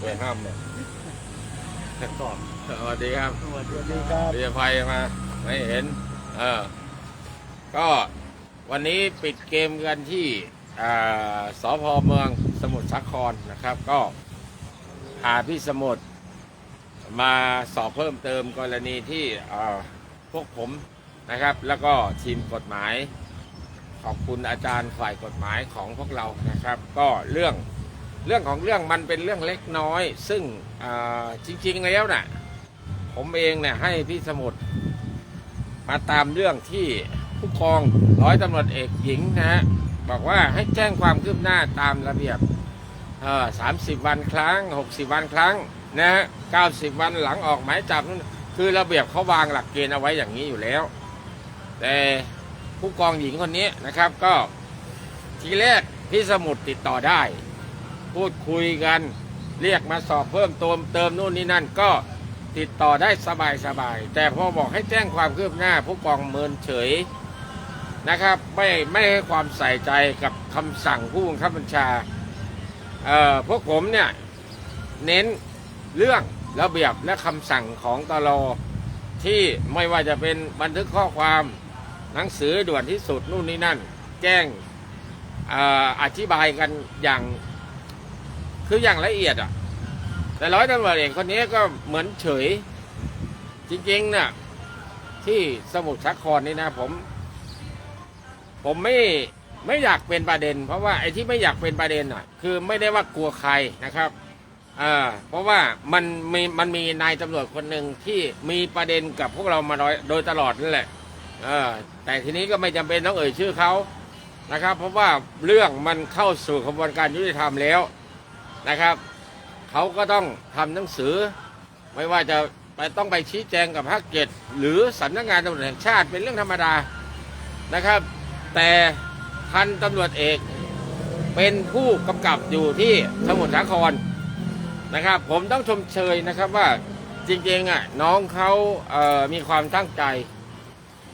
ไปห้ามเนี่ยตอบสวัสดีครับสวัสดีครับเรียภัยมา ไม่เห็น เออ ก็วันนี้ปิดเกมกันที่อ่าสพเมืองสมุทรสาครนะครับ ก็พาพี่สมุทรมาสอบเพิ่มเติมกรณีที่อ่าพวกผมนะครับ แล้วก็ทีมกฎหมาย ขอบคุณอาจารย์ฝ่ายกฎหมายของพวกเรานะครับ ก็เรื่อง เรื่องของเรื่องมันเป็นเรื่องเล็กน้อย ซึ่งจริง ๆ แล้วน่ะ ผมเองเนี่ยให้พี่สมุทรมาตามเรื่องที่ผู้กองร้อยตำรวจเอกหญิงนะฮะบอกว่าให้แจ้งความคืบหน้าตามระเบียบสามสิบวันครั้งหกสิบวันครั้งนะฮะเก้าสิบวันหลังออกหมายจับนั่นคือระเบียบเขาวางหลักเกณฑ์เอาไว้อย่างนี้อยู่แล้ว แต่ผู้กองหญิงคนนี้นะครับก็ทีแรกพี่สมุทรติดต่อได้ พูดคุยกัน เรียกมาสอบเพิ่มเติมเติมนู่นนี่นั่นก็ติดต่อได้สบายสบาย แต่พอบอกให้แจ้งความคืบหน้า ผู้กองเมินเฉยนะครับ ไม่ไม่ให้ความใส่ใจกับคำสั่งผู้บังคับบัญชาเอ่อพวกผมเนี่ยเน้นเรื่องระเบียบและคำสั่งของตลที่ไม่ว่าจะเป็นบันทึกข้อความหนังสือด่วนที่สุดนู่นนี่นั่น แจ้งอออธิบายกันอย่าง คืออย่างละเอียดอะ แต่ร้อยตำรวจเอกคนนี้ก็เหมือนเฉย จริงๆนี่ยที่สมุทรสาครนี่นะผม ผมไม่ไม่อยากเป็นประเด็น เพราะว่าไอ้ที่ไม่อยากเป็นประเด็นอะ คือไม่ได้ว่ากลัวใครนะครับอ่าเพราะว่ามันมีมันมีนายตำรวจคนหนึ่งที่มีประเด็นกับพวกเรามาโดยตลอดนั่นแหละเออแต่ทีนี้ก็ไม่จำเป็นต้องเอ่ยชื่อเขานะครับ เพราะว่าเรื่องมันเข้าสู่กระบวนการยุติธรรมแล้ว นะครับเขาก็ต้องทำหนังสือ ไม่ว่าจะไปต้องไปชี้แจงกับภาคเจ็ดหรือสำนักงานตำรวจแห่งชาติเป็นเรื่องธรรมดานะครับ แต่พันตำรวจเอกเป็นผู้กำกับอยู่ที่สมุทรสาครนะครับ ผมต้องชมเชยนะครับว่าจริงๆอะน้องเขาเมีความตั้งใจ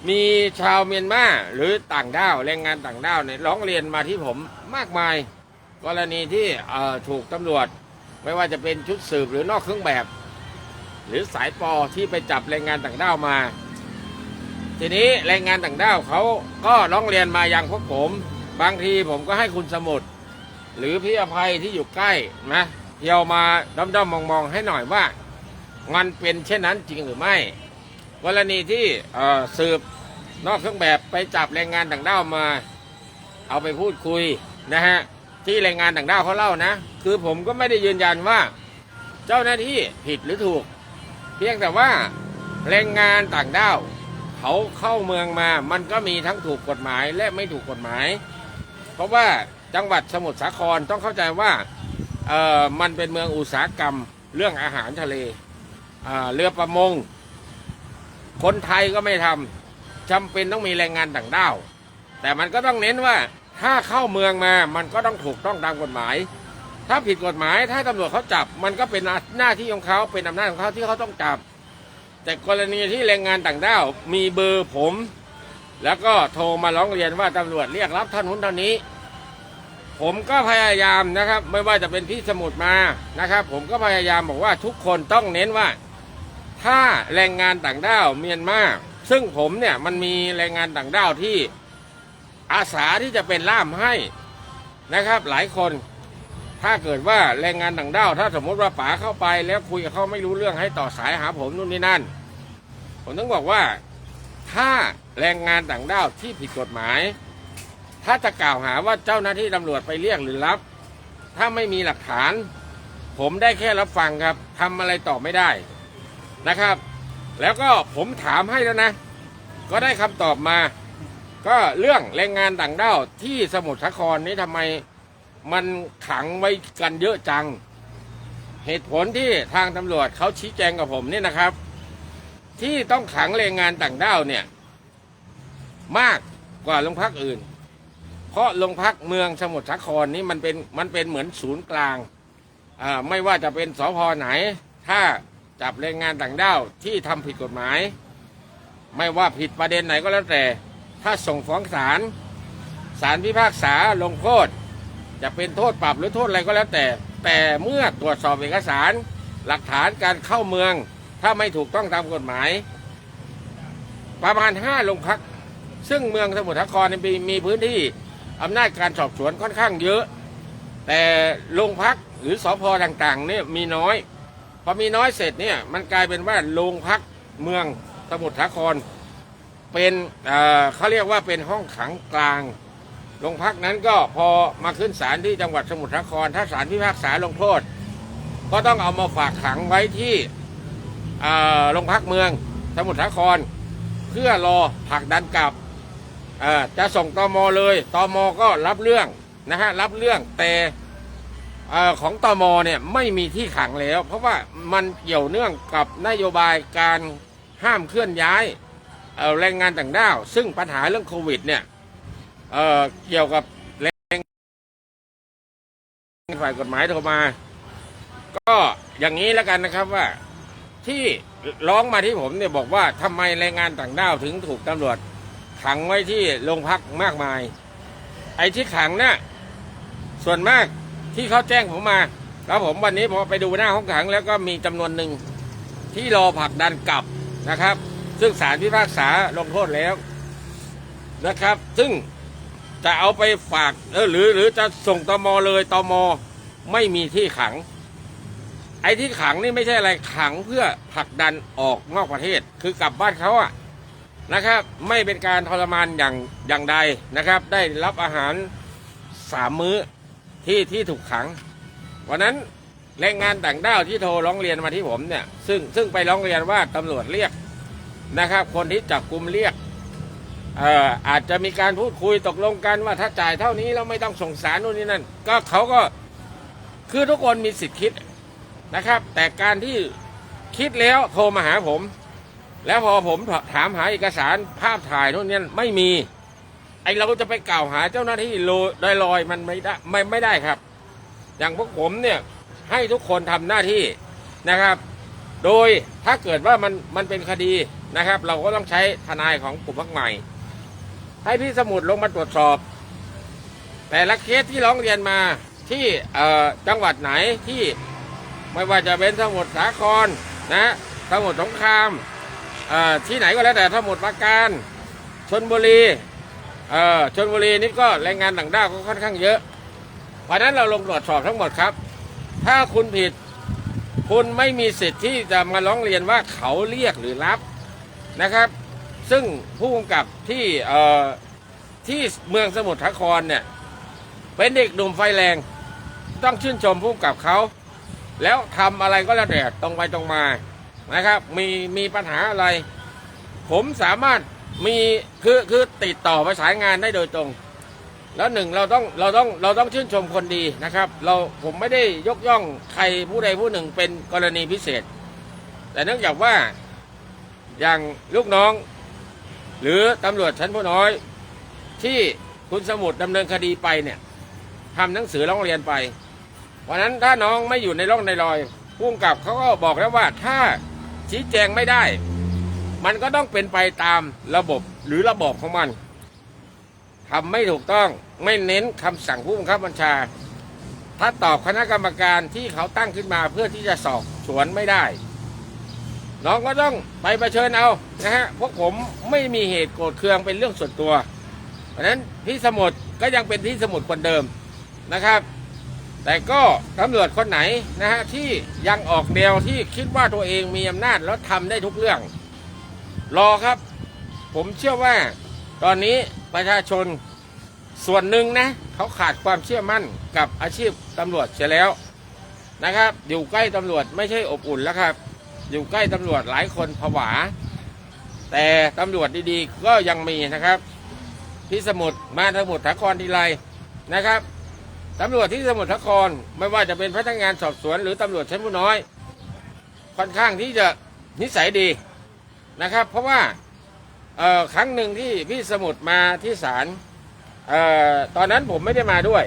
มีชาวเมียนมาหรือต่างด้าวแรงงานต่างด้าวเนี่ยร้องเรียนมาที่ผมมากมาย กรณีที่ถูกตำรวจไม่ว่าจะเป็นชุดสืบหรือนอกเครื่องแบบ หรือสายปอที่ไปจับแรงงานต่างด้าวมา ทีนี้แรงงานต่างด้าวเขาก็ร้องเรียนมายังพวกผม บางทีผมก็ให้คุณสมุดหรือพี่อภัยที่อยู่ใกล้นะเที่ยวมาด้อมๆมองๆให้หน่อยว่ามันเป็นเช่นนั้นจริงหรือไม่กรณีที่สืบนอกเครื่องแบบไปจับแรงงานต่างด้าวมา เอาไปพูดคุยนะฮะ ที่แรงงานต่างด้าวเขาเล่านะ คือผมก็ไม่ได้ยืนยันว่า เจ้าหน้าที่ผิดหรือถูก เพียงแต่ว่าแรงงานต่างด้าวเขาเข้าเมืองมา มันก็มีทั้งถูกกฎหมายและไม่ถูกกฎหมาย เพราะว่าจังหวัดสมุทรสาครต้องเข้าใจว่าเออมันเป็นเมืองอุตสาหกรรม เรื่องอาหารทะเลอ่าเรือประมง คนไทยก็ไม่ทำจำเป็นต้องมีแรงงานต่างด้าว แต่มันก็ต้องเน้นว่า ถ้าเข้าเมืองมามันก็ต้องถูกต้องตามกฎหมาย ถ้าผิดกฎหมายถ้าตำรวจเขาจับ มันก็เป็นหน้าที่ของเขาเป็นอำนาจของเขาที่เขาต้องจับ แต่กรณีที่แรงงานต่างด้าวมีเบอร์ผม แล้วก็โทรมาร้องเรียนว่าตำรวจเรียกรับท่านนู้นท่านนี้ ผมก็พยายามนะครับ ไม่ว่าจะเป็นพี่สมุดมานะครับ ผมก็พยายามบอกว่าทุกคนต้องเน้นว่า ถ้าแรงงานต่างด้าวเมียนมาซึ่งผมเนี่ยมันมีแรงงานต่างด้าวที่ อาสาที่จะเป็นล่ามให้นะครับ หลายคนถ้าเกิดว่าแรงงานต่างด้าวถ้าสมมติว่าป๋าเข้าไปแล้วคุยกับเขาไม่รู้เรื่องให้ต่อสายหาผมนู่นนี่นั่น ผมต้องบอกว่าถ้าแรงงานต่างด้าวที่ผิดกฎหมาย ถ้าจะกล่าวหาว่าเจ้าหน้าที่ตำรวจไปเรียกหรือรับ ถ้าไม่มีหลักฐาน ผมได้แค่รับฟังครับทำอะไรต่อไม่ได้นะครับ แล้วก็ผมถามให้แล้วนะ ก็ได้คำตอบมา ก็เรื่องแรงงานต่างด้าวที่สมุทรสาครนี้ทำไมมันขังไว้กันเยอะจัง เหตุผลที่ทางตำรวจเขาชี้แจงกับผมนี่นะครับ ที่ต้องขังแรงงานต่างด้าวเนี่ย มากกว่าโรงพักอื่น เพราะโรงพักเมืองสมุทรสาครนี้มันเป็นมันเป็นเหมือนศูนย์กลางอ่าไม่ว่าจะเป็นสพไหน ถ้าจับแรงงานต่างด้าวที่ทำผิดกฎหมาย ไม่ว่าผิดประเด็นไหนก็แล้วแต่ ถ้าส่งฟ้องศาลศาลพิพากษาลงโทษจะเป็นโทษปรับหรือโทษอะไรก็แล้วแต่ แต่เมื่อตรวจสอบเอกสาร หลักฐานการเข้าเมือง ถ้าไม่ถูกต้องตามกฎหมาย ประมาณห้าโรงพัก ซึ่งเมืองสมุทรสาครมีมีพื้นที่อำนาจการสอบสวนค่อนข้างเยอะ แต่โรงพักหรือสอพอต่างๆเนี่ยมีน้อย พอมีน้อยเสร็จเนี่ยมันกลายเป็นว่าโรงพักเมืองสมุทรสาคร เป็นเเขาเรียกว่าเป็นห้องขังกลางโรงพักนั้นก็พอมาขึ้นศาลที่จังหวัดสมุทรสาคร ถ้าศาลพิพากษาลงโทษ ก็ต้องเอามาฝากขังไว้ที่โรงพักเมืองสมุทรสาคร เพื่อรอผลักดันกลับจะส่งตอมอเลยตอมอก็รับเรื่องนะฮะรับเรื่องแต่ของตอมอเนี่ยไม่มีที่ขังแล้ว เพราะว่ามันเกี่ยวเนื่องกับนโยบายการห้ามเคลื่อนย้าย แรงงานต่างด้าว ซึ่งปัญหาเรื่องโควิดเนี่ยเเกี่ยวกับแรงฝ่ายกฎหมายโทรมา ก็อย่างนี้แล้วกันนะครับว่าที่ร้องมาที่ผมเนี่ยบอกว่าทำไมแรงงานต่างด้าวถึงถูกตำรวจขังไว้ที่โรงพักมากมาย ไอ้ที่ขังน่ะส่วนมากที่เขาแจ้งผมมา แล้วผมวันนี้พอไปดูหน้าห้องขังแล้วก็มีจำนวนหนึ่งที่รอผลักดันกลับนะครับ ซึ่งศาลพิพากษาลงโทษแล้วนะครับ ซึ่งจะเอาไปฝากเออหรือหรือจะส่งตมเลยตมไม่มีที่ขัง ไอ้ที่ขังนี่ไม่ใช่อะไรขังเพื่อผลักดันออกนอกประเทศ คือกลับบ้านเขาอะนะครับ ไม่เป็นการทรมานอย่างอย่างใดนะครับ ได้รับอาหารสามมื้อที่ที่ถูกขังวันนั้นแรงงานต่างด้าวที่โทรร้องเรียนมาที่ผมเนี่ย ซึ่งซึ่งไปร้องเรียนว่าตำรวจเรียก นะครับ คนที่จับกลุ่มเรียกเอ่ออาจจะมีการพูดคุยตกลงกันว่าถ้าจ่ายเท่านี้เราไม่ต้องส่งสารนู่นนี่นั่น ก็เขาก็คือทุกคนมีสิทธิ์คิดนะครับ แต่การที่คิดแล้วโทรมาหาผม แล้วพอผมถามหาเอกสารภาพถ่ายนู่นนี่ไม่มี ไอเราจะไปกล่าวหาเจ้าหน้าที่โลอยลอยมันไม่ได้ไม่ไม่ได้ครับ อย่างพวกผมเนี่ยให้ทุกคนทำหน้าที่นะครับ โดยถ้าเกิดว่ามันมันเป็นคดีนะครับ เราก็ต้องใช้ทนายของกลุ่มพักใหม่ ให้พี่สมุดลงมาตรวจสอบ แต่ละเคสที่ร้องเรียนมาที่จังหวัดไหนที่ไม่ว่าจะเป็นสมุทรสาครนะสมุทรสงครามที่ไหนก็แล้วแต่สมุทรปราการชนบุรีชนบุรีนี่ก็แรงงานต่างด้าวก็ค่อนข้างเยอะเพราะนั้นเราลงตรวจสอบทั้งหมดครับ ถ้าคุณผิด คุณไม่มีสิทธิ์ที่จะมาร้องเรียนว่าเขาเรียกหรือรับนะครับ ซึ่งผู้กำกับที่เอ่อที่เมืองสมุทรสาครเนี่ยเป็นเด็กหนุ่มไฟแรง ต้องชื่นชมผู้กำกับเขา แล้วทำอะไรก็แล้วแต่ตรงไปตรงมานะครับ มีมีปัญหาอะไร ผมสามารถมีคือคือติดต่อประสานงานได้โดยตรง แล้วหนึ่งเราต้องเราต้องเราต้องชื่นชมคนดีนะครับ เราผมไม่ได้ยกย่องใครผู้ใดผู้หนึ่งเป็นกรณีพิเศษ แต่เนื่องจากว่าอย่างลูกน้อง หรือตำรวจชั้นผู้น้อย ที่คุณสมุดดำเนินคดีไปเนี่ยทำหนังสือร้องเรียนไปเพราะนั้นถ้าน้องไม่อยู่ในร่องในรอยพุ่งกับเขาก็บอกแล้วว่าถ้าชี้แจงไม่ได้ มันก็ต้องเป็นไปตามระบบหรือระบอบของมัน ทำไม่ถูกต้องไม่เน้นคำสั่งผู้บังคับบัญชา ถ้าตอบคณะกรรมการที่เขาตั้งขึ้นมาเพื่อที่จะสอบสวนไม่ได้ น้องก็ต้องไปประเชิญเอานะฮะพวกผมไม่มีเหตุโกรธเคืองเป็นเรื่องส่วนตัว เพราะฉะนั้นพี่สมุทรก็ยังเป็นพี่สมุทรคนเดิมนะครับ แต่ก็ตำรวจคนไหนนะฮะที่ยังออกแนวที่คิดว่าตัวเองมีอำนาจแล้วทำได้ทุกเรื่อง รอครับ ผมเชื่อว่า ตอนนี้ประชาชนส่วนหนึ่งนะเขาขาดความเชื่อมั่นกับอาชีพตำรวจเสียแล้วนะครับ อยู่ใกล้ตำรวจไม่ใช่อบอุ่นแล้วครับ อยู่ใกล้ตำรวจหลายคนผวา แต่ตำรวจดีๆ ก็ยังมีนะครับ ที่สมุทรมาสมุทรสาครทีไรนะครับตำรวจที่สมุทรสาครไม่ว่าจะเป็นพนักงานสอบสวน หรือตำรวจชั้นผู้น้อย ค่อนข้างที่จะนิสัยดีนะครับ เพราะว่า ครั้งหนึ่งที่พี่สมุทรมาที่ศาลตอนนั้นผมไม่ได้มาด้วย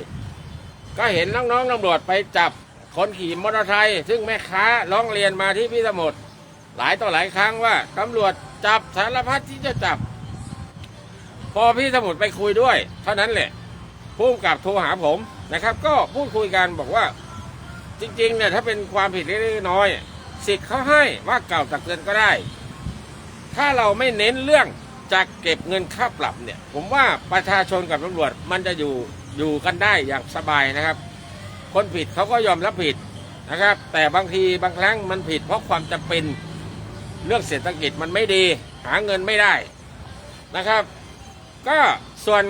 ก็เห็นน้องๆตำรวจไปจับคนขี่มอเตอร์ไซค์ซึ่งแม่ค้าร้องเรียนมาที่พี่สมุทรหลายต่อหลายครั้งว่าตำรวจจับสารพัดที่จะจับ พอพี่สมุทรไปคุยด้วย เท่านั้นแหละผู้กำกับโทรหาผมนะครับ ก็พูดคุยกันบอกว่า จริงๆเนี่ยถ้าเป็นความผิดเล็กๆน้อยสิทธิ์เขาให้ว่าเก่าตักเตือนก็ได้ ถ้าเราไม่เน้นเรื่องจะเก็บเงินค่าปรับเนี่ย ผมว่าประชาชนกับตำรวจมันจะอยู่อยู่กันได้อย่างสบายนะครับ คนผิดเขาก็ยอมรับผิดนะครับ แต่บางทีบางครั้งมันผิดเพราะความจำเป็นเรื่องเศรษฐกิจมันไม่ดี หาเงินไม่ได้นะครับ ก็ส่วน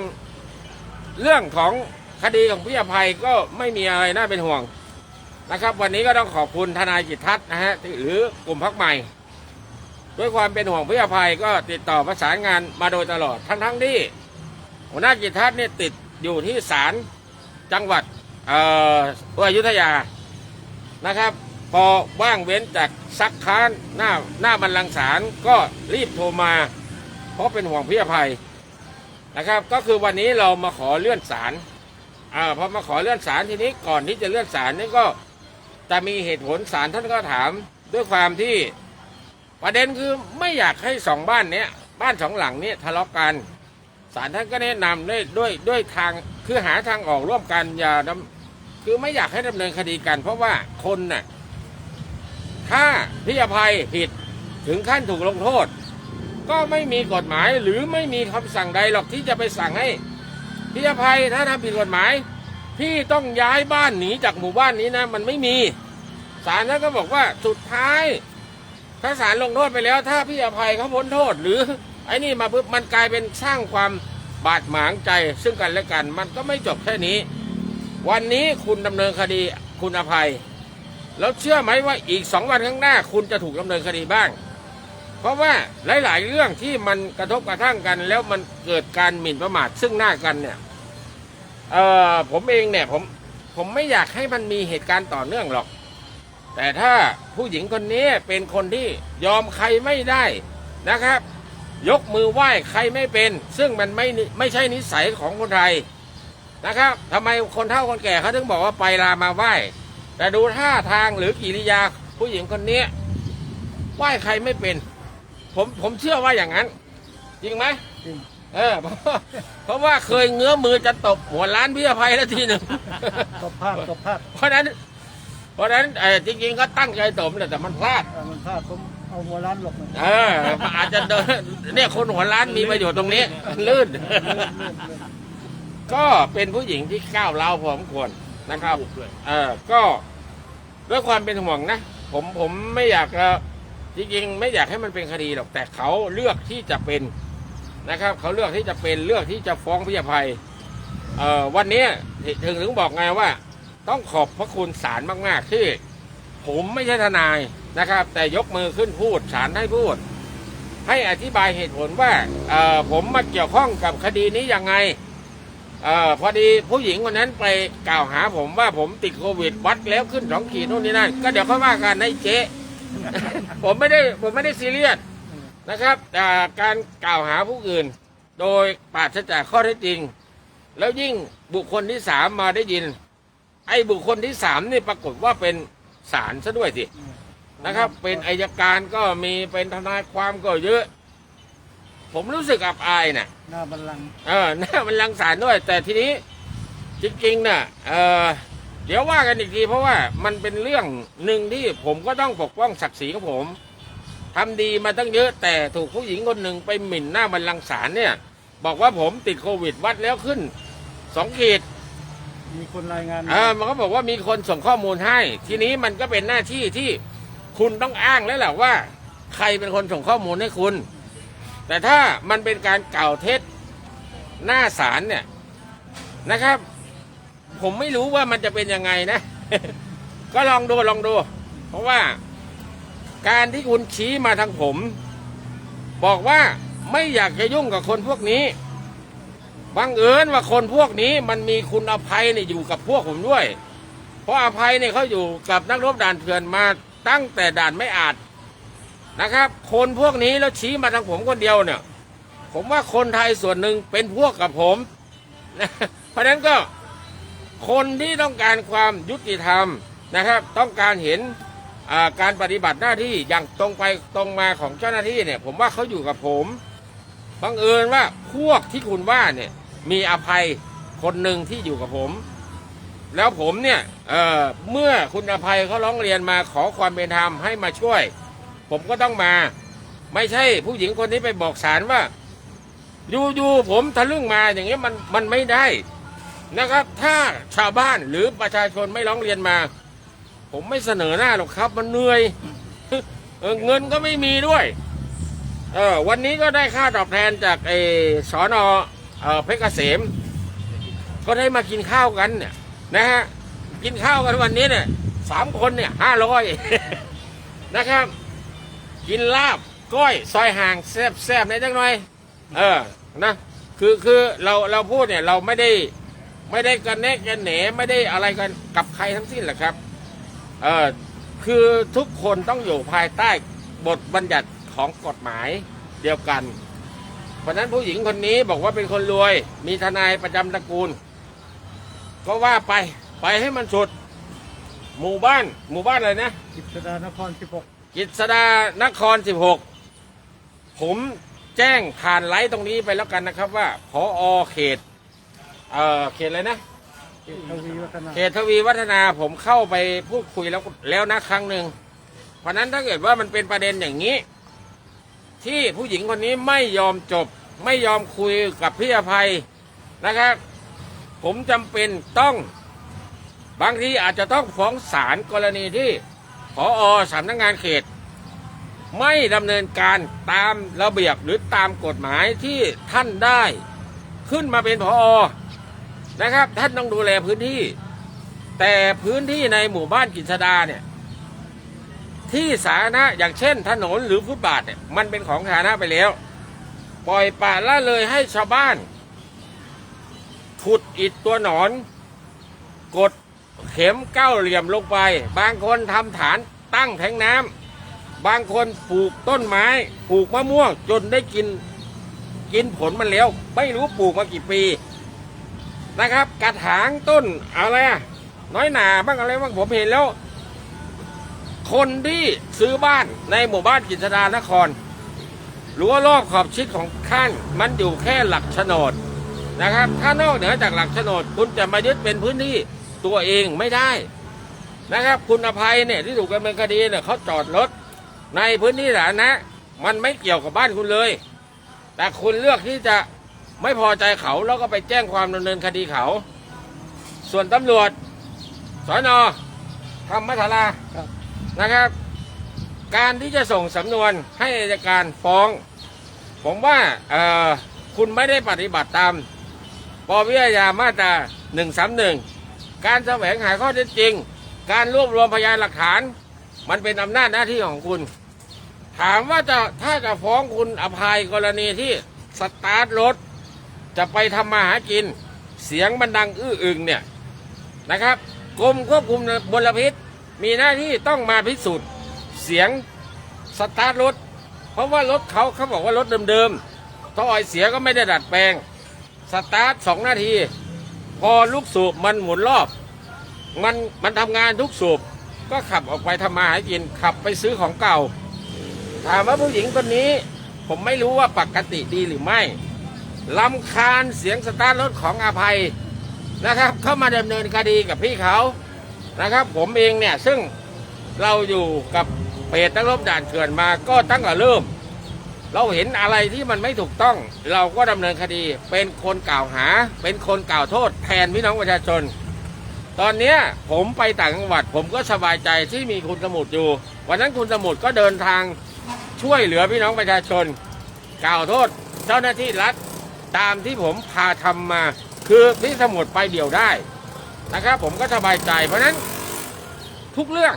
เรื่องของคดีของพี่อภัยก็ไม่มีอะไรน่าเป็นห่วงนะครับ วันนี้ก็ต้องขอบคุณทนายกิตทัศน์นะฮะหรือกลุ่มพักใหม่ ด้วยความเป็นห่วงพี่อภัยก็ติดต่อประสานงานมาโดยตลอดทั้งๆที่หัวหน้ากิตทัศน์เนี่ยติดอยู่ที่ศาลจังหวัดเอ่ออยุธยานะครับ พอว่างเว้นจากซักค้านหน้าหน้าบัลลังศาลก็รีบโทรมา เพราะเป็นห่วงพี่อภัยนะครับ ก็คือวันนี้เรามาขอเลื่อนศาลอ่าพอมาขอเลื่อนศาลทีนี้ก่อนที่จะเลื่อนศาลนี่ก็จะมีเหตุผลศาลท่านก็ถามด้วยความที่ ประเด็นคือไม่อยากให้สองบ้านเนี้ยบ้านสองหลังเนี้ยทะเลาะกันศาลท่านก็แนะนำด้วยด้วยด้วยทางคือหาทางออกร่วมกันอย่าดำคือไม่อยากให้ดำเนินคดีกัน เพราะว่าคนน่ะถ้าพี่อภัยผิดถึงขั้นถูกลงโทษ ก็ไม่มีกฎหมายหรือไม่มีคำสั่งใดหรอกที่จะไปสั่งให้พี่อภัยถ้าทำผิดกฎหมาย พี่ต้องย้ายบ้านหนีจากหมู่บ้านนี้นะ มันไม่มีศาลท่านก็บอกว่าสุดท้าย ถ้าศาลลงโทษไปแล้ว ถ้าพี่อภัยเขาพ้นโทษ หรือไอ้นี่มาปุ๊บมันกลายเป็นสร้างความบาดหมางใจซึ่งกันและกัน มันก็ไม่จบแค่นี้ วันนี้คุณดำเนินคดีคุณอภัย แล้วเชื่อไหมว่าอีกสองวันข้างหน้า คุณจะถูกดำเนินคดีบ้าง เพราะว่าหลาย ๆ เรื่องที่มันกระทบกระทั่งกัน แล้วมันเกิดการหมิ่นประมาทซึ่งหน้ากันเนี่ยเออผมเองเนี่ยผมผมไม่อยากให้มันมีเหตุการณ์ต่อเนื่องหรอก แต่ถ้าผู้หญิงคนนี้เป็นคนที่ยอมใครไม่ได้นะครับ ยกมือไหว้ใครไม่เป็น ซึ่งมันไม่นิไม่ใช่นิสัยของคนไทยนะครับทำไมคนเฒ่าคนแก่เขาถึงบอกว่าไปลามาไหว้ แต่ดูท่าทางหรือกิริยาผู้หญิงคนนี้ไหว้ใครไม่เป็น ผมผมเชื่อว่าอย่างนั้น จริงไหมจริงเออเพราะว่าเพราะว่าเคยเงื้อมือจะตบหัวล้านพี่อภัยแล้วทีหนึ่งตบภาพตบภาพเพราะฉะนั้น เพราะฉะนั้นเอ่อจริงๆก็ตั้งใจตบแหละแต่มันพลาด เออมันพลาดผมเอาหัวล้านหลบมันเออมันอาจจะเดินเนี่ยคนหัวล้านมีประโยชน์ตรงนี้ ลื่น ก็เป็นผู้หญิงที่ก้าวเล้าวพอสมควรนะครับ เออก็ด้วยความเป็นห่วงนะ ผมผมไม่อยากจะจริงๆ ไม่อยากให้มันเป็นคดีหรอกแต่เขาเลือกที่จะเป็นนะครับ เขาเลือกที่จะเป็นเลือกที่จะฟ้องพี่อภัยเอ่อวันนี้ถึงถึงบอกไงว่า ต้องขอบพระคุณศาลมาก ๆ ที่ ผมไม่ใช่ทนายนะครับ แต่ยกมือขึ้นพูดศาลให้พูด ให้อธิบายเหตุผลว่าผมมาเกี่ยวข้องกับคดีนี้ยังไงออพอดีผู้หญิงคนนั้นไปกล่าวหาผมว่าผมติดโควิดวัดแล้วขึ้นสองขีดนู่นนี่นั่นก็เดี๋ยวค่อยว่ากันให้เจ๊ ผมไม่ได้ผมไม่ได้ซีเรียสนะครับการกล่าวหาผู้อื่น โดยปราศจากข้อเท็จจริง แล้วยิ่งบุคคลที่สามมาได้ยิน ไอ้บุคคลที่สามนี่ปรากฏว่าเป็นศาลซะด้วยสินะครับ เป็นอายการก็มีเป็นทนายความก็เยอะ ผมรู้สึกอับอายน่ะหน้าบัลลังก์เออหน้ามันลังสารด้วย แต่ทีนี้จริงๆน่ะเออเดี๋ยวว่ากันอีกทีเพราะว่ามันเป็นเรื่องหนึ่งที่ผมก็ต้องปกป้องศักดิ์ศรีของผมทำดีมาตั้งเยอะแต่ถูกผู้หญิงคนหนึ่งไปหมิ่นหน้าบัลลังก์ศาลเนี่ย บอกว่าผมติดโควิดวัดแล้วขึ้นสองขีด มีคนรายงานเออมันก็บอกว่ามีคนส่งข้อมูลให้ ทีนี้มันก็เป็นหน้าที่ที่คุณต้องอ้างแล้วแหละว่า ใครเป็นคนส่งข้อมูลให้คุณ แต่ถ้ามันเป็นการกล่าวเท็จหน้าศาลเนี่ยนะครับ ผมไม่รู้ว่ามันจะเป็นยังไงนะ ก็ลองดูลองดู เพราะว่า การที่คุณชี้มาทางผม บอกว่าไม่อยากจะยุ่งกับคนพวกนี้ บังเอิญว่าคนพวกนี้มันมีคุณอภัยเนี่ยอยู่กับพวกผมด้วย เพราะอภัยเนี่ยเขาอยู่กับนักรบด่านเถื่อนมาตั้งแต่ด่านไม่อาจนะครับ คนพวกนี้แล้วชี้มาทางผมคนเดียวเนี่ย ผมว่าคนไทยส่วนหนึ่งเป็นพวกกับผมนะเพราะฉะนั้นก็คนที่ต้องการความยุติธรรมนะครับ ต้องการเห็นการปฏิบัติหน้าที่อย่างตรงไปตรงมาของเจ้าหน้าที่เนี่ย ผมว่าเขาอยู่กับผมบังเอิญว่าพวกที่คุณว่าเนี่ย มีอภัยคนหนึ่งที่อยู่กับผม แล้วผมเนี่ยเเมื่อคุณอภัยเขาร้องเรียนมาขอความเป็นธรรมให้มาช่วย ผมก็ต้องมา ไม่ใช่ผู้หญิงคนนี้ไปบอกศาลว่าอยู่ดูผมทะลึ่งมาอย่างเงี้ยมันมันไม่ได้นะครับ ถ้าชาวบ้านหรือประชาชนไม่ร้องเรียนมา ผมไม่เสนอหน้าหรอกครับ มันเหนื่อยเออเงินก็ไม่มีด้วย เออวันนี้ก็ได้ค่าตอบแทนจากไอ้สอนอ เอ่อเพชรเกษม ก็ได้มากินข้าวกันเนี่ยนะฮะกินข้าวกันวันนี้เนี่ยสามคนเนี่ยห้าร้อยนะครับ กินลาบก้อยซอยห่างแซบแซบในจังหน่อย เออนะคือคือเราเราพูดเนี่ยเราไม่ได้ไม่ได้กันแนกกันแหนไม่ได้อะไรกันกับใครทั้งสิ้นแหละครับเออคือทุกคนต้องอยู่ภายใต้บทบัญญัติของกฎหมายเดียวกัน เพราะฉะนั้นผู้หญิงคนนี้บอกว่าเป็นคนรวย มีทนายประจำตระกูล ก็ว่าไปไปให้มันสุด หมู่บ้าน หมู่บ้านอะไรนะ กิจดานครกิษดานคร 16 ผมแจ้งผ่านไลฟ์ตรงนี้ไปแล้วกันนะครับว่าพออเขต เอ่อ เขตอะไรนะ16ทวีวัฒนาเขตทวีวัฒนาผมเข้าไปพูดคุยแล้วแล้วนะครั้งหนึ่งเพราะฉะนั้นถ้าเกิดว่ามันเป็นประเด็นอย่างนี้ ที่ผู้หญิงคนนี้ไม่ยอมจบ ไม่ยอมคุยกับพี่อภัยนะครับ ผมจำเป็นต้องบางทีอาจจะต้องฟ้องศาลกรณีที่พออสำนักงานเขต ไม่ดำเนินการตามระเบียบหรือตามกฎหมายที่ท่านได้ ขึ้นมาเป็นพออนะครับ ท่านต้องดูแลพื้นที่ แต่พื้นที่ในหมู่บ้านกิจสดาเนี่ย ที่สาธารณะอย่างเช่น ถนนหรือฟุตบาทเนี่ยมันเป็นของสาธารณะไปแล้ว ปล่อยปละละเลยให้ชาวบ้าน ขุดอิฐตัวหนอน กดเข็มเก้าเหลี่ยมลงไป บางคนทำฐานตั้งแทงน้ำบางคนปลูกต้นไม้ปลูกมะม่วงจนได้กินกินผลมันแล้ว ไม่รู้ปลูกมากี่ปีนะครับ กระถางต้นอะไรน้อยหนาบ้างอะไรบ้างผมเห็นแล้ว คนที่ซื้อบ้านในหมู่บ้านกิจดานครรั้วรอบขอบชิดของท่านมันอยู่แค่หลักโฉนดนะครับ ถ้านอกเหนือจากหลักโฉนด คุณจะมายึดเป็นพื้นที่ตัวเองไม่ได้นะครับ คุณอภัยเนี่ยที่ถูกดำเนินคดีเนี่ยเขาจอดรถในพื้นที่สาธารณะมันไม่เกี่ยวกับบ้านคุณเลย แต่คุณเลือกที่จะไม่พอใจเขาแล้วก็ไปแจ้งความดำเนินคดีเขา ส่วนตำรวจสอนอธรรมธาราครับ นะครับ การที่จะส่งสำนวนให้อัยการฟ้อง ผมว่าคุณไม่ได้ปฏิบัติตามปวิทยามาตรา131 การแสวงหาข้อเท็จจริง การรวบรวมพยานหลักฐาน มันเป็นอำนาจหน้าที่ของคุณ ถามว่าจะถ้าจะฟ้องคุณอภัยกรณีที่สตาร์ทรถ จะไปทำมาหากิน เสียงมันดังอื้ออึงเนี่ยนะครับกรมควบคุมมลพิษ มีหน้าที่ต้องมาพิสูจน์เสียงสตาร์ทรถ เพราะว่ารถเขาเขาบอกว่ารถเดิมๆท่อไอเสียก็ไม่ได้ดัดแปลง สตาร์ทสองนาที พอลูกสูบมันหมุนรอบ มันมันทำงานทุกสูบก็ขับออกไปทำมาหากินขับไปซื้อของเก่า ถามว่าผู้หญิงคนนี้ ผมไม่รู้ว่าปกติดีหรือไม่ลำคาญเสียงสตาร์ทรถของอาภัยนะครับ เข้ามาดำเนินคดีกับพี่เขา นะครับ ผมเองเนี่ยซึ่งเราอยู่กับเพจนักรบด่านเถื่อนมาก็ตั้งแต่เริ่ม เราเห็นอะไรที่มันไม่ถูกต้อง เราก็ดำเนินคดีเป็นคนกล่าวหา เป็นคนกล่าวโทษ แทนพี่น้องประชาชน ตอนเนี้ยผมไปต่างจังหวัด ผมก็สบายใจที่มีคุณสมุทรอยู่ วันนั้นคุณสมุทรก็เดินทางช่วยเหลือพี่น้องประชาชน กล่าวโทษ เจ้าหน้าที่รัฐตามที่ผมพาทำมา คือพี่สมุทรไปเดี่ยวได้ นะครับ ผมก็สบายใจ เพราะนั้นทุกเรื่อง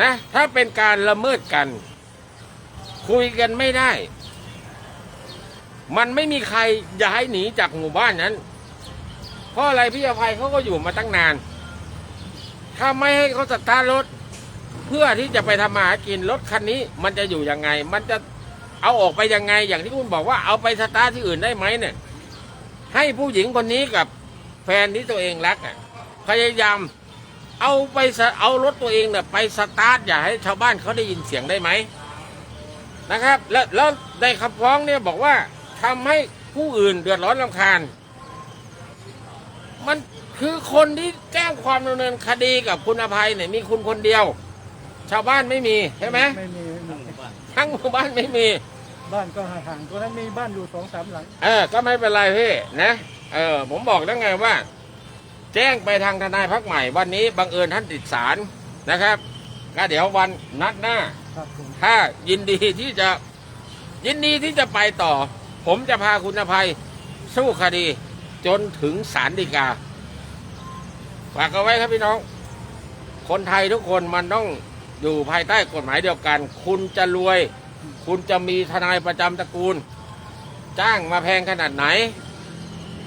นะถ้าเป็นการละเมิดกัน คุยกันไม่ได้ มันไม่มีใครย้ายหนีจากหมู่บ้านนั้น เพราะอะไรพี่อภัยเขาก็อยู่มาตั้งนาน ถ้าไม่ให้เขาสตาร์ทรถ เพื่อที่จะไปทำมาหากินรถคันนี้ มันจะอยู่ยังไง มันจะเอาออกไปยังไง อย่างที่คุณบอกว่าเอาไปสตาร์ทที่อื่นได้ไหมเนี่ย ให้ผู้หญิงคนนี้กับ ฟนที่ตัวเองรักอะพยายามเอาไปสเอารถตัวเองเนี่ยไปสตาร์ทอย่าให้ชาวบ้านเขาได้ยินเสียงได้ไหมนะครับ แล้วแล้วในคำฟ้องเนี่ยบอกว่าทำให้ผู้อื่นเดือดร้อนลำคาญ มันทคือคนที่แจ้งความดำเนินคดีกับคุณอภัยเนี่ยมีคุณคนเดียว ชาวบ้านไม่มีใช่ไหมไม่มีไม่มีทั้งหมู่บ้านไม่มี บ้านก็ห่างๆตัวนั้นมีบ้านอยู่สองสามหลัง เออ ก็ไม่เป็นไรพี่นะ เออผมบอกแล้วไงว่า แจ้งไปทางทนายพักใหม่ วันนี้บังเอิญท่านติดสารนะครับก็เดี๋ยววันนัดหน้า ครับผมถ้ายินดีที่จะยินดีที่จะไปต่อ ผมจะพาคุณอภัยสู้คดี จนถึงศาลฎีกาฝากเอาไว้ครับพี่น้อง คนไทยทุกคนมันต้องอยู่ภายใต้กฎหมายเดียวกัน คุณจะรวย คุณจะมีทนายประจำตระกูล จ้างมาแพงขนาดไหน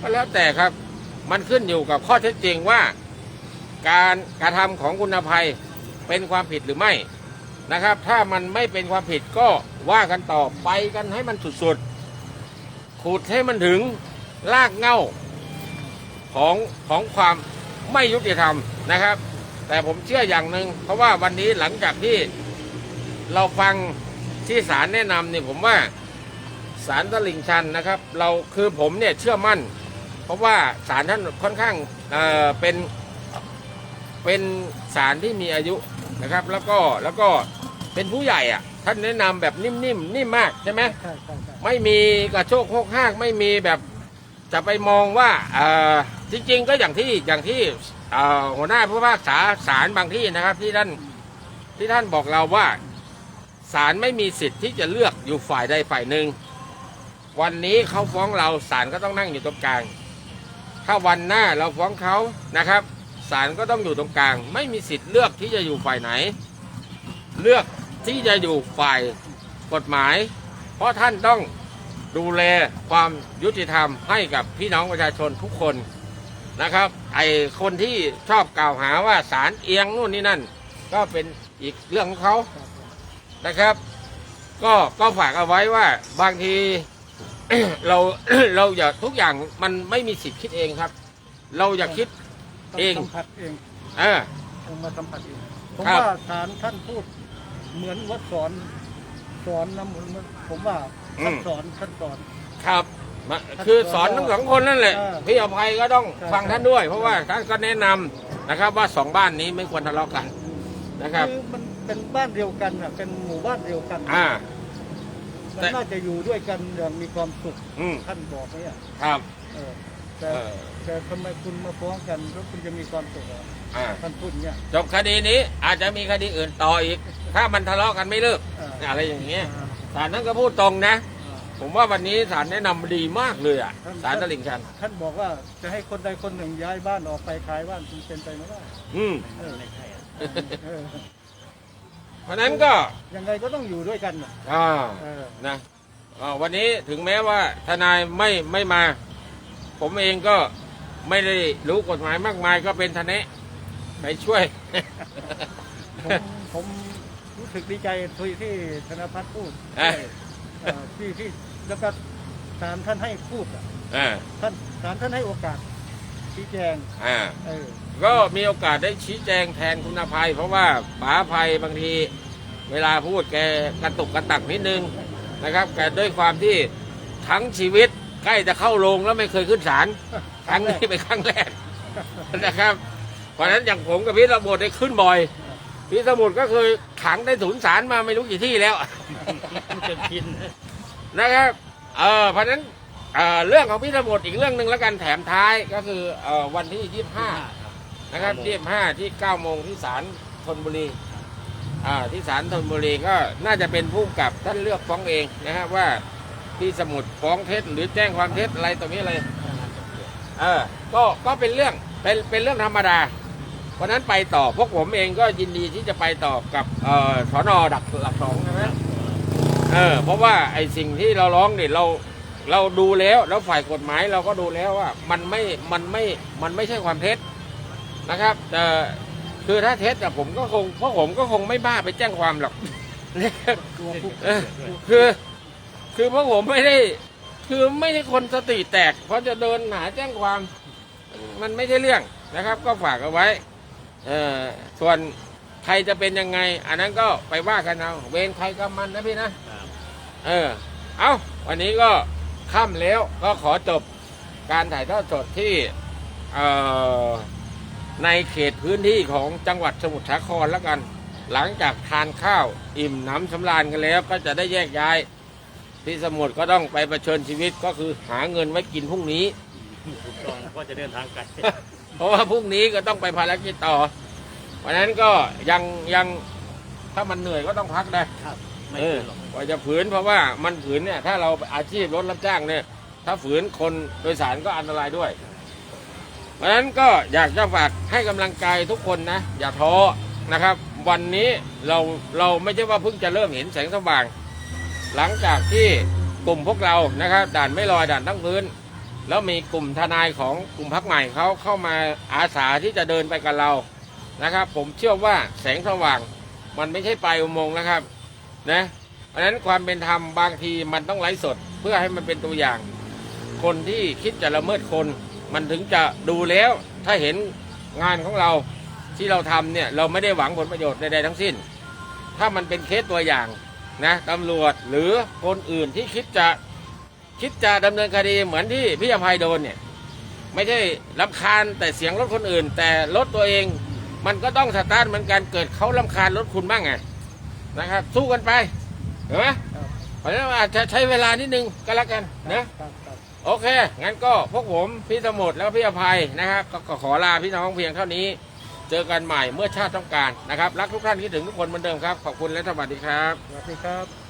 ก็แล้วแต่ครับ มันขึ้นอยู่กับข้อเท็จจริงว่า การกระทำของคุณภัยเป็นความผิดหรือไม่นะครับ ถ้ามันไม่เป็นความผิดก็ว่ากันต่อไปกันให้มันสุดๆขุดให้มันถึงลากเง้าของของความไม่ยุติธรรมนะครับ แต่ผมเชื่ออย่างหนึ่งเพราะว่าวันนี้หลังจากที่เราฟังที่ศาลแนะนำเนี่ยผมว่าศาลตลิ่งชันนะครับ เราคือผมเนี่ยเชื่อมั่น เพราะว่าศาลท่านค่อนข้างเอ่อเป็นเป็นศาลที่มีอายุนะครับ แล้วก็แล้วก็เป็นผู้ใหญ่อะ ท่านแนะนำแบบนิ่มๆนิ่มมากใช่ไหม ใช่ใช่ใช่ไม่มีกระโชกโคกห้ากไม่มีแบบจะไปมองว่าเอ่อจริง ๆ ก็อย่างที่อย่างที่เอ่อหัวหน้าผู้พิพากษาศาลบางที่นะครับ ที่ท่านที่ท่านบอกเราว่าศาลไม่มีสิทธิ์ที่จะเลือกอยู่ฝ่ายใดฝ่ายหนึ่งวันนี้เขาฟ้องเราศาลก็ต้องนั่งอยู่ตรงกลาง ถ้าวันหน้าเราฟ้องเขานะครับศาลก็ต้องอยู่ตรงกลาง ไม่มีสิทธิ์เลือกที่จะอยู่ฝ่ายไหน เลือกที่จะอยู่ฝ่ายกฎหมาย เพราะท่านต้องดูแลความยุติธรรมให้กับพี่น้องประชาชนทุกคนนะครับ ไอคนที่ชอบกล่าวหาว่าศาลเอียงนู่นนี่นั่น ก็เป็นอีกเรื่องของเขานะครับ ก็ก็ฝากเอาไว้ว่าบางที เราเราอย่าทุกอย่างมันไม่มีสิทธิ์คิดเองครับ เราอย่าคิดต้องเอง สัมผัสเองเออ ต้องมาสัมผัสเองผมครับ ว่าศาลท่านพูด เหมือนว่าสอน สอนนะเหมือนเหมือนผมว่าท่านสอนท่านสอน ครับมาคือสอนทั้งสองคนนั่นแหละ เออพี่อภัยก็ต้องใช่ฟังท่านด้วย เพราะว่าท่านก็แนะนำนะครับ ว่าสองบ้านนี้ไม่ควรทะเลาะกันนะครับคือมันเป็นบ้านเดียวกันอะเป็นหมู่บ้านเดียวกันอ่า มันแต่ น่าจะอยู่ด้วยกันอย่างมีความสุขอืมท่านบอกเนี่ยครับ เออแต่เออ แต่ทำไมคุณมาฟ้องกันแล้วคุณจะมีความสุขอะอ่าท่านพูดเนี่ย จบคดีนี้อาจจะมีคดีอื่นต่ออีก ถ้ามันทะเลาะกันไม่เลิกเอออะไรอย่างเงี้ยอ่าศาลนั้นก็พูดตรงนะอ่าผมว่าวันนี้ศาลแนะนำดีมากเลยอะศาลตลิ่งชัน ท่านบอกว่าจะให้คนใดคนหนึ่งย้ายบ้านออกไปขายบ้านคุณเป็นไปไม่ได้อืมเออเออ เพราะฉะนั้นก็ ยังไงก็ต้องอยู่ด้วยกันน่ะอ่า เออนะอ่าวันนี้ถึงแม้ว่าทนายไม่ไม่มา ผมเองก็ไม่ได้รู้กฎหมายมากมายก็เป็นทนายไปช่วย ผมผมรู้สึกดีใจที่ที่ธนพัฒน์พูดเอ้ย เออที่ที่แล้วก็ศาลท่านให้พูดอะอ่าท่านศาลท่านให้โอกาสชี้แจงอ่า เออ ก็มีโอกาสได้ชี้แจงแทนคุณอภัย เพราะว่าป๋าอภัยบางทีเวลาพูดแกกระตุกกระตักนิดนึงนะครับแกด้วยความที่ทั้งชีวิตใกล้จะเข้าโรงแล้วไม่เคยขึ้นศาลครั้งนี้เป็นครั้งแรกนะครับเพราะฉะนั้นอย่างผมกับพี่สมุทรได้ขึ้นบ่อยพี่สมุทรก็เคยขังได้ศูนย์ศาลมาไม่รู้กี่ที่แล้วจะกินนะครับเออเพราะฉะนั้นเอ่อเรื่องของพี่สมุทรอีกเรื่องหนึ่งแล้วกันแถมท้ายก็คือเอ่อวันที่25 นะครับ25ที่9โมงที่ศาลธนบุรีอ่าที่ศาลธนบุรีก็น่าจะเป็นผู้กำกับท่านเลือกฟ้องเองนะครับว่าพี่สมุทรฟ้องเท็จหรือแจ้งความเท็จอะไรตรงนี้อะไร เออ ก็ ก็เป็นเรื่อง เป็น เป็นเรื่องธรรมดาเพราะฉะนั้นไปต่อ พวกผมเองก็ยินดีที่จะไปต่อกับ เอ่อสอนอดักหลักสองใช่ไหมเออ เพราะว่าไอ้สิ่งที่เราร้องเนี่ยเรา เราดูแล้ว แล้วฝ่ายกฎหมายเราก็ดูแล้วว่า มันไม่ มันไม่ มันไม่ใช่ความเท็จ นะครับแต่คือถ้าเท็จอะผมก็คงพวกผมก็คงไม่บ้าไปแจ้งความหรอกกลัวผู้เออคือคือพวกผมไม่ได้ คือไม่ใช่คนสติแตก เพราะจะเดินหาแจ้งความ มันไม่ใช่เรื่องนะครับ ก็ฝากเอาไว้เออส่วนใครจะเป็นยังไง อันนั้นก็ไปว่ากันเอาเวรใครก็มันนะพี่นะเออ เอาวันนี้ก็ค่ำแล้วก็ขอจบการถ่ายทอดสดที่ เอ่อ ในเขตพื้นที่ของจังหวัดสมุทรสาครแล้วกัน หลังจากทานข้าวอิ่มหน้ำสำราญกันแล้ว ก็จะได้แยกย้ายพี่สมุทรก็ต้องไปประเชิญชีวิตก็คือหาเงินไว้กินพรุ่งนี้ ถูกต้องก็จะเดินทางไกลเพราะว่าพรุ่งนี้ก็ต้องไปภารกิจต่อเพราะฉะนั้นก็ยังยังถ้ามันเหนื่อยก็ต้องพักได้ครับไม่เออหรอกกว่าจะฝืนเพราะว่ามันฝืนเนี่ยถ้าเราอาชีพรถรับจ้างเนี่ย ถ้าฝืนคนโดยสารก็อันตรายด้วยเพ ราะฉะนั้นก็อยากจะฝากให้กำลังใจทุกคนนะ อย่าท้อนะครับ วันนี้เราเราไม่ใช่ว่าเพิ่งจะเริ่มเห็นแสงสว่าง หลังจากที่กลุ่มพวกเรานะครับด่านไม่ลอยด่านตั้งพื้น แล้วมีกลุ่มทนายของกลุ่มพักใหม่เขาเข้ามาอาสาที่จะเดินไปกับเรานะครับ ผมเชื่อว่าแสงสว่าง มันไม่ใช่ปลายอุโมงค์นะครับนะเพราะฉะนั้นความเป็นธรรมบางทีมันต้องไลฟ์สด เพื่อให้มันเป็นตัวอย่าง คนที่คิดจะละเมิดคน มันถึงจะดูแล้วถ้าเห็นงานของเราที่เราทำเนี่ยเราไม่ได้หวังผลประโยชน์ใดๆทั้งสิ้น ถ้ามันเป็นเคสตัวอย่างนะตำรวจหรือคนอื่นที่คิดจะคิดจะดำเนินคดีเหมือนที่พี่อภัยโดนเนี่ยไม่ใช่รำคาญแต่เสียงรถคนอื่น แต่รถตัวเองมันก็ต้องสตาร์ทเหมือนกันเกิดเขาลำคาญรถคุณบ้างไงนะครับ สู้กันไปเห็นไหมเพราะฉะนั้นอาจจะใช้เวลานิดนึงก็แล้วกันนะ โอเค งั้นก็พวกผมพี่สมุทรแล้วพี่อภัยนะครับ ก็ขอลาพี่น้องเพียงเท่านี้ เจอกันใหม่เมื่อชาติต้องการนะครับ รักทุกท่านคิดถึงทุกคนเหมือนเดิมครับ ขอบคุณและสวัสดีครับ สวัสดีครับ